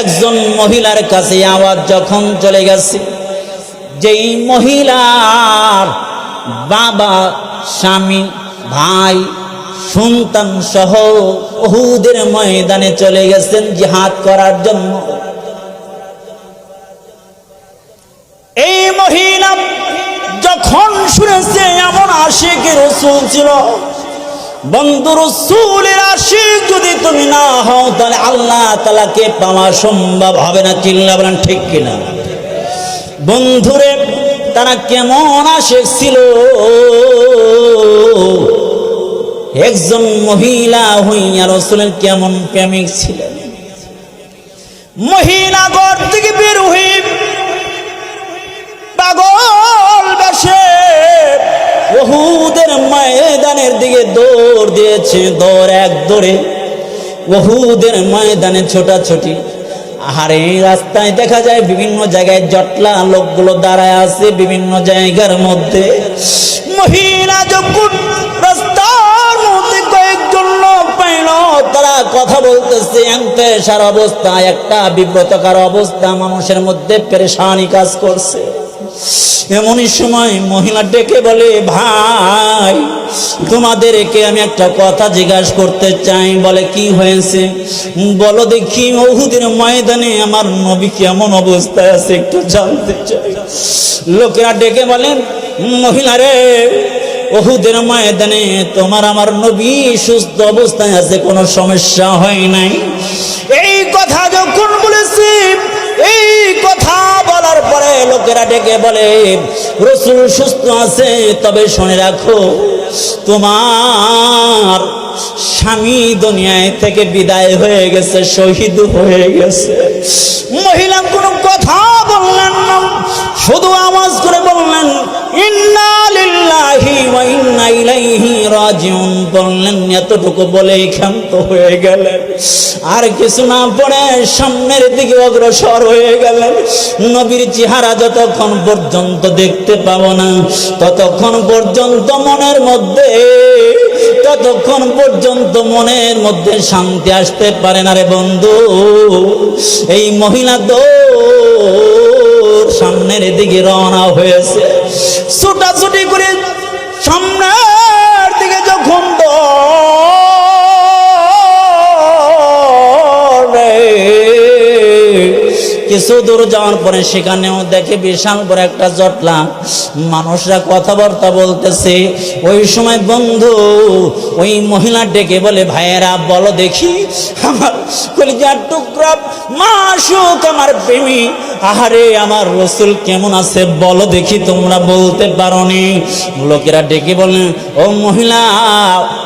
একজন মহিলার কাছে আওয়াজ যখন চলে গেছে, যেই মহিলার বাবা, স্বামী, ভাই, সন্তান সহ ওহুদের ময়দানে চলে গেছেন জিহাদ করার জন্য। এই মহিলা যখন শুনেছে এমন আশিক রসুল ছিল বন্ধু রসুলের আশিক যদি তুমি না হও তালাকে পাওয়া সম্ভব হবে ঠিক কিনা? বন্ধুরে, তারা কেমন আশেক ছিল? একজন মহিলা হইয়া রসুলের কেমন প্রেমিক ছিলেন? মহিলা ঘর থেকে বের হয়ে পাগল বেশে ওহুদের ময়দানের দিকে দৌড় দিয়েছে, দৌড় এক দৌড়ে। ওহুদের ময়দানে ছোটাছুটি। আর এই রাস্তায় দেখা যায় বিভিন্ন জায়গায় জটলা লোকগুলো দাঁড়ায় আছে বিভিন্ন জায়গার মধ্যে। মহিলা যখন রাস্তার মধ্যে কয়েকজন লোক পাইল তারা কথা বলতেছে অবস্থা, একটা বিব্রতকর অবস্থা, মানুষের মধ্যে পেরেশানি কাজ করছে। এমনই সময় মহিলা ডেকে বলে, ভাই, তোমাদেরকে আমি একটা কথা জিজ্ঞাসা করতে চাই। বলে, কি হয়েছে? বলো দেখি ওহুদের ময়দানে আমার নবী কেমন অবস্থায় আছে একটু জানতে চাই। লোকেরা ডেকে বলেন, মহিলা রে ওহুদের ময়দানে তোমার আমার নবী সুস্থ অবস্থায় আছে, কোনো সমস্যা হয় নাই? এই কথা যখন বলেছি, এই কথা পরে লোকেরা ডেকে বলে, রসুল সুস্থ আছে, তবে শুনে রাখো, তোমার স্বামী দুনিয়ায় থেকে বিদায় হয়ে গেছে, শহীদ হয়ে গেছে। মহিলা কোনো কথা বললেন না, শুধু আওয়াজ করে বললেন রাজিউন বললেন, এতটুকু বলে ক্ষান্ত হয়ে গেলেন। আর কিছু না পড়ে সামনের দিকে অগ্রসর হয়ে গেলেন। নবীর চেহারা যতক্ষণ পর্যন্ত দেখতে পাবো না, ততক্ষণ পর্যন্ত মনের মধ্যে, ততক্ষণ পর্যন্ত মনের মধ্যে শান্তি আসতে পারে না রে বন্ধু। এই মহিলা তো সামনের দিকে রওনা হয়েছে। ছুটাছুটি কিছু দূর যাওয়ার পরে সেখানেও দেখে বিশাল বড় একটা জটলা। মানুষরা কথাবার্তা বলতেছে। ওই সময় বন্ধু, ওই মহিলা ডেকে বলে, ভাইয়েরা, বলো দেখি আমার কলিজার টুকরা। মাসুক আমার প্রেমী। আহারে, আমার রসুল কেমন আছে বলো দেখি, তোমরা বলতে লোকেরা ডেকে ও মহিলা,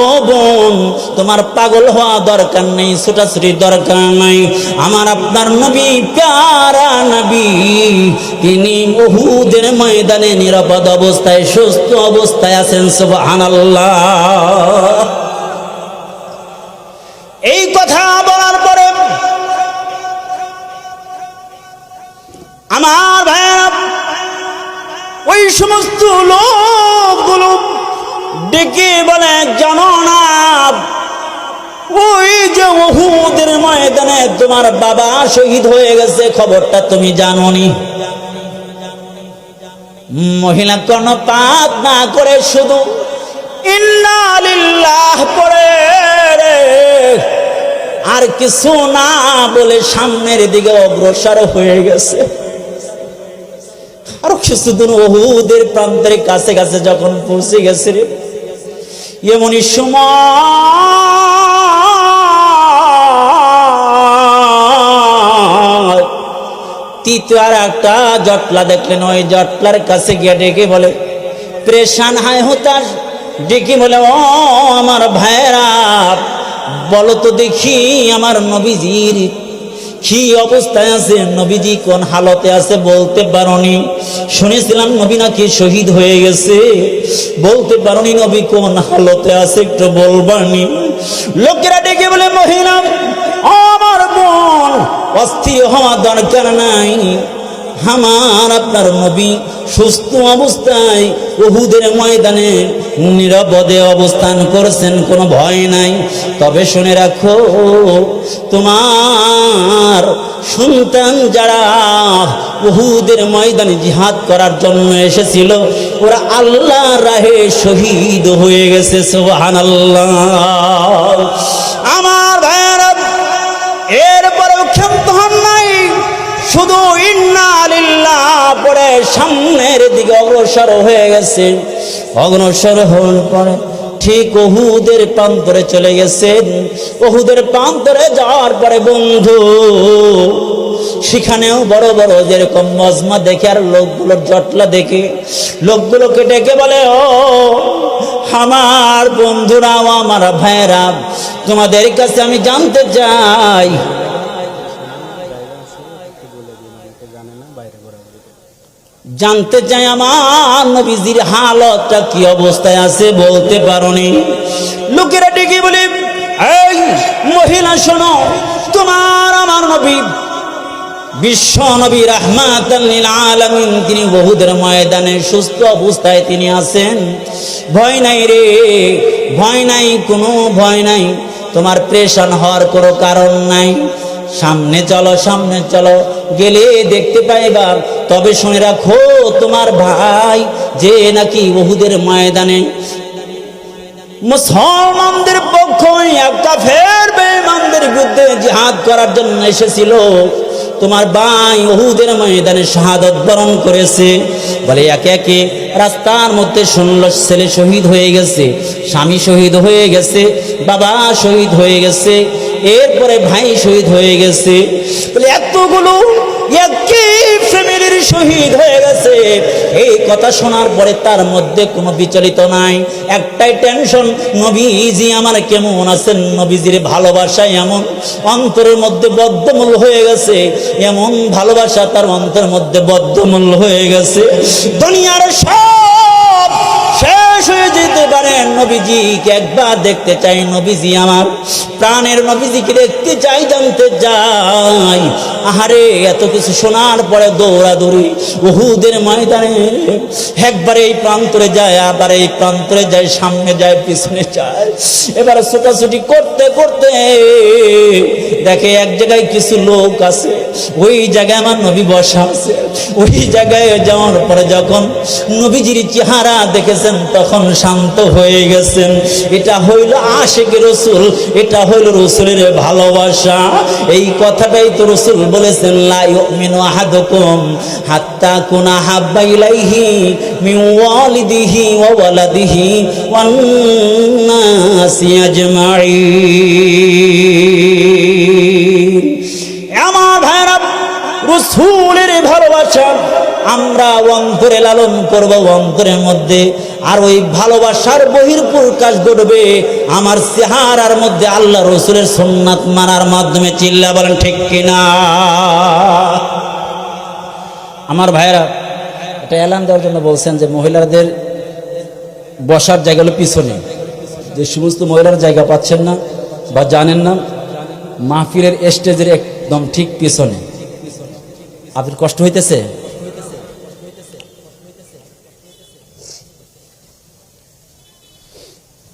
ও বোন, তোমার পাগল হওয়া দরকার নেই ছোটাছুটি দরকার নাই। আমার আপনার নবী প্যারা নবী। তিনি বহুদের ময়দানে নিরাপদ অবস্থায়, সুস্থ অবস্থায় আছেন, সুবহানাল্লাহ। এই কথা বলার পরে আমার ভাইয়েরা, ওই সমস্ত লোকগুলো ডেকে বলে, জানো না ওই যে ওহুদের ময়দানে তোমার বাবা শহীদ হয়ে গেছে, খবরটা তুমি জানোনি। মহিলা কোনো পাপ না করে শুধু আর কিছু না বলে সামনের দিকে অগ্রসর হয়ে গেছে। আরও কিছুদিন ওহুদের প্রান্তের কাছে কাছে যখন পৌঁছে গেছে এমনই সময় তৃতীয় আর একটা জটলা দেখলেন, ওই জটলার কাছে গিয়ে ডেকে বলে, প্রেশান হায় হতাশ। ডেকে বলে, ও আমার ভাইয়েরা, বলো তো দেখি আমার নবীজির কি অবস্থায় আছে? নবীজি কোন হালতে আছে বলতে পারনি। শুনেছিলাম নবী নাকি শহীদ হয়ে গেছে। বলতে পারনি নবী কোন হালতে আছে, একটু বলবানি। লোকেরা ডেকে বলে, মহিলা, আমার বোন অস্থির হওয়া দরকার নাই। আমার আপনার নবী সুস্থ অবস্থায় ওহুদের ময়দানে নিরাপদে অবস্থান করছেন, কোনো ভয় নাই। তবে শুনে রাখো, তোমার সন্তান যারা ওহুদের ময়দানে জিহাদ করার জন্য এসেছিল, ওরা আল্লাহ রাহে শহীদ হয়ে গেছে সোহান আমার ভাইয়ারা নাই শুধু পরে সামনের দিকে অগ্রসর হয়ে গেছে। অগ্রসর হওয়ার পরে ঠিক ওহুদের প্রান্তরে চলে গেছেন ওহুদের প্রান্তরে যাওয়ার পরে বন্ধু, সেখানেও বড় বড় যেরকম মজমা দেখে আর লোকগুলোর জটলা দেখে, লোকগুলোকে ডেকে বলে, ও, আমার বন্ধুরাও, আমার ভাইয়েরা, তোমাদের কাছে আমি জানতে চাই জানতে চাই আমার নবীজির হালতটা কি অবস্থায় আছে বলতে পারোনি। লোকেরা ডেকে বলে, এই মহিলা, শোনো, তোমার আমার নবী, বিশ্ব নবী রহমাত আলমিন, তিনি বহুদের ময়দানে সুস্থ অবস্থায় তিনি আছেন। ভয় নাই রে, ভয় নাই, কোনো ভয় নাই। তোমার প্রেশান হওয়ার কোনো কারণ নাই। সামনে চলো সামনে চলো। গেলে দেখতে পাইবা তবে শুনে রাখো, তোমার ভাই যে নাকি বহুদের ময়দানে মুসলমানদের পক্ষ একটা ফের বেমানদের বিরুদ্ধে জিহাদ করার জন্য এসেছিল। তোমার ভাই ওহুদের ময়দানে শাহাদত বরণ করেছে। বলে একে একে রাস্তার মধ্যে শুনল ছেলে শহীদ হয়ে গেছে। স্বামী শহীদ হয়ে গেছে, বাবা শহীদ হয়ে গেছে। এরপরে ভাই শহীদ হয়ে গেছে। বলে, এতগুলো ফ্যামিলির শহীদ হয়ে গেছে। এই কথা শোনার পরে তার মধ্যে কোনো বিচলিত নাই। একটাই টেনশন, নবীজি আমার কেমন আছেন? নবীজির ভালোবাসায় এমন অন্তরের মধ্যে বদ্ধমূল হয়ে গেছে। এমন ভালোবাসা তার অন্তরের মধ্যে বদ্ধমূল হয়ে গেছে। দুনিয়ার সব হয়ে যেতে পারে। নবীজিকে একবার দেখতে চাই, নবীজি আমার। প্রাণের নবীজিকে দেখতে চাই, জানতে চাই। আহারে, এত কিছু শোনার পরে দৌড়াদৌড়ি ওহুদের ময়দানে একবার এই প্রান্তরে যায়, আবার এই প্রান্তরে যায়, সামনে যায়, পিছনে যায়। এবার ছোটাছুটি করতে করতে দেখে এক জায়গায় কিছু লোক আছে। ওই জায়গায় আমার নবী বসা আছে। ওই জায়গায় যাওয়ার পরে যখন নবীজির চেহারা দেখেছেন, তখন শান্ত হয়ে গেছেন। এটা হইল আশেক রসুল, এটা হইল রসুলের ভালোবাসা। এই কথাটাই তো রসুল বলেছেন লাই মিনু আহাদকুম হাত্তা কুনা হাব্বা ইলাইহি মিন ওয়ালিদিহি ওয়া ওয়ালাদিহি ওয়ান নাসি ভালোবাসা আমরা অন্তরে লালন করব, অন্তরের মধ্যে আর ওই ভালোবাসার বহির প্রকাশ ঘটবে। আমার চেহারার মধ্যে আল্লাহ রসুলের সোননাথ মানার মাধ্যমে। চিল্লা বলেন, ঠিক কিনা? আমার ভাইরা এটা এলান দেওয়ার জন্য বলছেন যে মহিলাদের বসার জায়গা হলো পিছনে। যে সমস্ত মহিলার জায়গা পাচ্ছেন না বা জানেন না, মাহফিলের স্টেজের একদম ঠিক পিছনে। আপনার কষ্ট হইতেছে?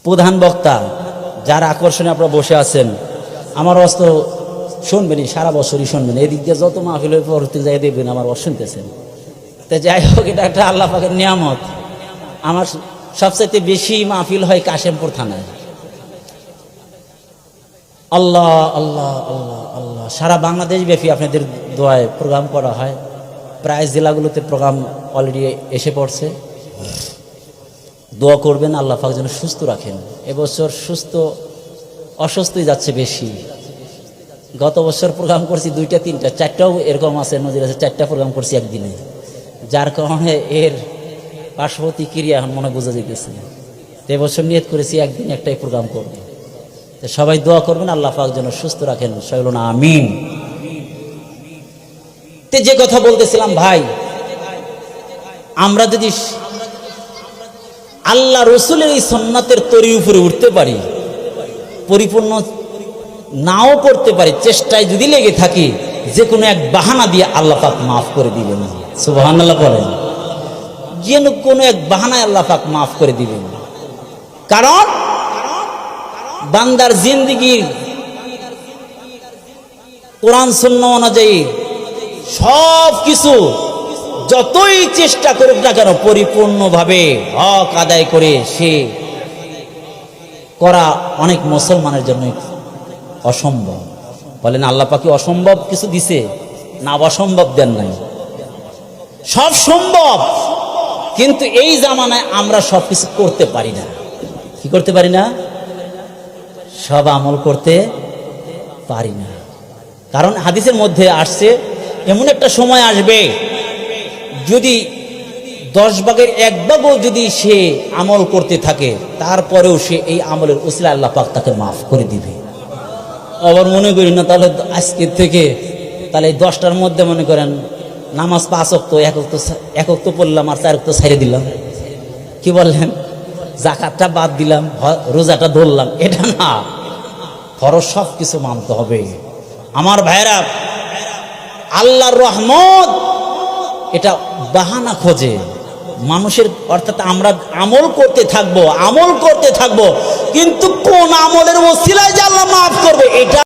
প্রধান বক্তা, যার আকর্ষণে আপনারা বসে আছেন, আমার অস্ত শুনবেনই, সারা বছরই শুনবেন। এদিক দিয়ে যত মাহফিল হয়ে পরবর্তী যাই দেখবেন আমার অস শুনতেছেন তো যাই হোক, এটা একটা আল্লাহ পাকের নিয়ামত। আমার সবচাইতে বেশি মাহফিল হয় কাশেমপুর থানায়। আল্লাহ আল্লাহ আল্লাহ আল্লাহ। সারা বাংলাদেশ ব্যাপী আপনাদের দোয়ায় প্রোগ্রাম করা হয়। প্রায় জেলাগুলোতে প্রোগ্রাম অলরেডি এসে পড়ছে। দোয়া করবেন, আল্লাহ পাক যেন সুস্থ রাখেন। এবছর সুস্থ, অসুস্থই যাচ্ছে বেশি। গত বছর প্রোগ্রাম করছি দুইটা, তিনটা, চারটাও এরকম আছে নদীর আছে, চারটা প্রোগ্রাম করছি একদিনে। যার কারণে এর পার্শ্ববর্তী ক্রিয়া এখন মনে বোঝা যেতেছে এবছর নিয়ত করেছি একদিন একটাই প্রোগ্রাম করব। সবাই দোয়া করবেন, আল্লাহ পাক যেন সুস্থ রাখেন। সবাই বলুন আমিন। তে যে কথা বলতেছিলাম, ভাই, আমরা যদি আল্লাহ রসুলের এই সন্ন্যতের তরি উপরে উঠতে পারি, পরিপূর্ণ নাও করতে পারি, চেষ্টায় যদি লেগে থাকি, যে কোনো এক বাহানা দিয়ে আল্লাহ পাক মাফ করে দিবেন। সুবহানাল্লাহ বলেন। যেন কোনো এক বাহানায় আল্লাহ পাক মাফ করে দিবেন। কারণ বান্দার জিন্দিগির কোরআন শূন্য অনুযায়ী সব কিছু যতই চেষ্টা করুক না কেন পরিপূর্ণভাবে হক আদায় করে সে করা অনেক মুসলমানের জন্য অসম্ভব। বলেন, আল্লাহ পাকি অসম্ভব কিছু দিছে, না অসম্ভব দেন নাই। সব সম্ভব, কিন্তু এই জামানায় আমরা সব কিছু করতে পারি না। কি করতে পারি না? সব আমল করতে পারি না। কারণ হাদিসের মধ্যে আসছে, এমন একটা সময় আসবে যদি দশ ভাগের এক ভাগও যদি সে আমল করতে থাকে, তারপরেও সে এই আমলের উসিলা আল্লাহ পাক তাকে মাফ করে দিবে। আবার মনে করি না, তাহলে আজকের থেকে তাহলে এই দশটার মধ্যে মনে করেন নামাজ পাঁচ অক্ত এক অক্ত এক অক্ত পড়লাম আর চার অক্ত ছেড়ে দিলাম। কি বললেন? জাকাতটা বাদ দিলাম রোজাটা ধরলাম না। ফরজ সব কিছু মানতে হবে। আমার ভাইরা আল্লাহর রহমত, এটা বাহানা খোঁজে। মানুষের, অর্থাৎ আমরা আমল করতে থাকব, আমল করতে থাকব, কিন্তু কোন আমলের ওসিলায় যে আল্লাহ মাফ করবে, এটা